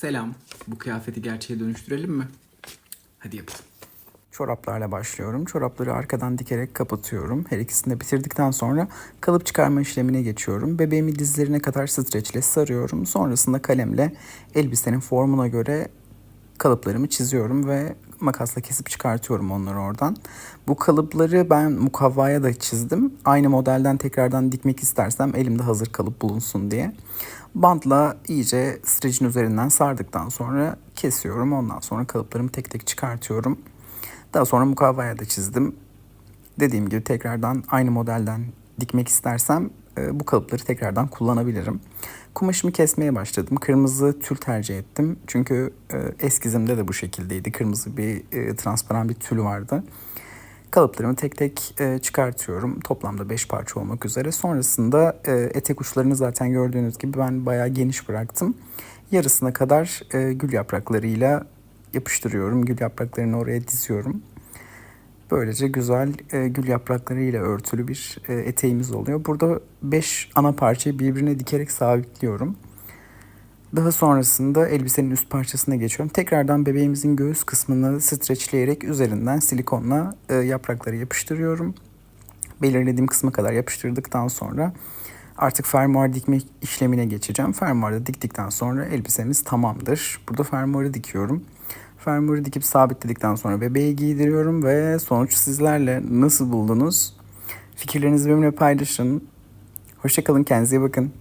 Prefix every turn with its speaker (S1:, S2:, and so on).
S1: Selam. Bu kıyafeti gerçeğe dönüştürelim mi? Hadi yapalım.
S2: Çoraplarla başlıyorum. Çorapları arkadan dikerek kapatıyorum. Her ikisini de bitirdikten sonra kalıp çıkarma işlemine geçiyorum. Bebeğimi dizlerine kadar streçle sarıyorum. Sonrasında kalemle elbisenin formuna göre kalıplarımı çiziyorum ve makasla kesip çıkartıyorum onları oradan. Bu kalıpları ben mukavvaya da çizdim. Aynı modelden tekrardan dikmek istersem elimde hazır kalıp bulunsun diye. Bantla iyice strecin üzerinden sardıktan sonra kesiyorum. Ondan sonra kalıplarımı tek tek çıkartıyorum. Daha sonra mukavvaya da çizdim. Dediğim gibi tekrardan aynı modelden dikmek istersem bu kalıpları tekrardan kullanabilirim. Kumaşımı kesmeye başladım. Kırmızı tül tercih ettim. Çünkü e, eskizimde de bu şekildeydi. Kırmızı bir e, transparan bir tül vardı. Kalıplarımı tek tek e, çıkartıyorum. Toplamda 5 parça olmak üzere. Sonrasında e, etek uçlarını zaten gördüğünüz gibi ben bayağı geniş bıraktım. Yarısına kadar e, gül yapraklarıyla yapıştırıyorum. Gül yapraklarını oraya diziyorum. Böylece güzel e, gül yapraklarıyla örtülü bir e, eteğimiz oluyor. Burada 5 ana parçayı birbirine dikerek sabitliyorum. Daha sonrasında elbisenin üst parçasına geçiyorum. Tekrardan bebeğimizin göğüs kısmını streçleyerek üzerinden silikonla e, yaprakları yapıştırıyorum. Belirlediğim kısma kadar yapıştırdıktan sonra artık fermuar dikme işlemine geçeceğim. Fermuarda diktikten sonra elbisemiz tamamdır. Burada fermuarı dikiyorum. Fermuarı dikip sabitledikten sonra bebeği giydiriyorum ve sonuç sizlerle nasıl buldunuz? Fikirlerinizi benimle paylaşın. Hoşçakalın, kendinize iyi bakın.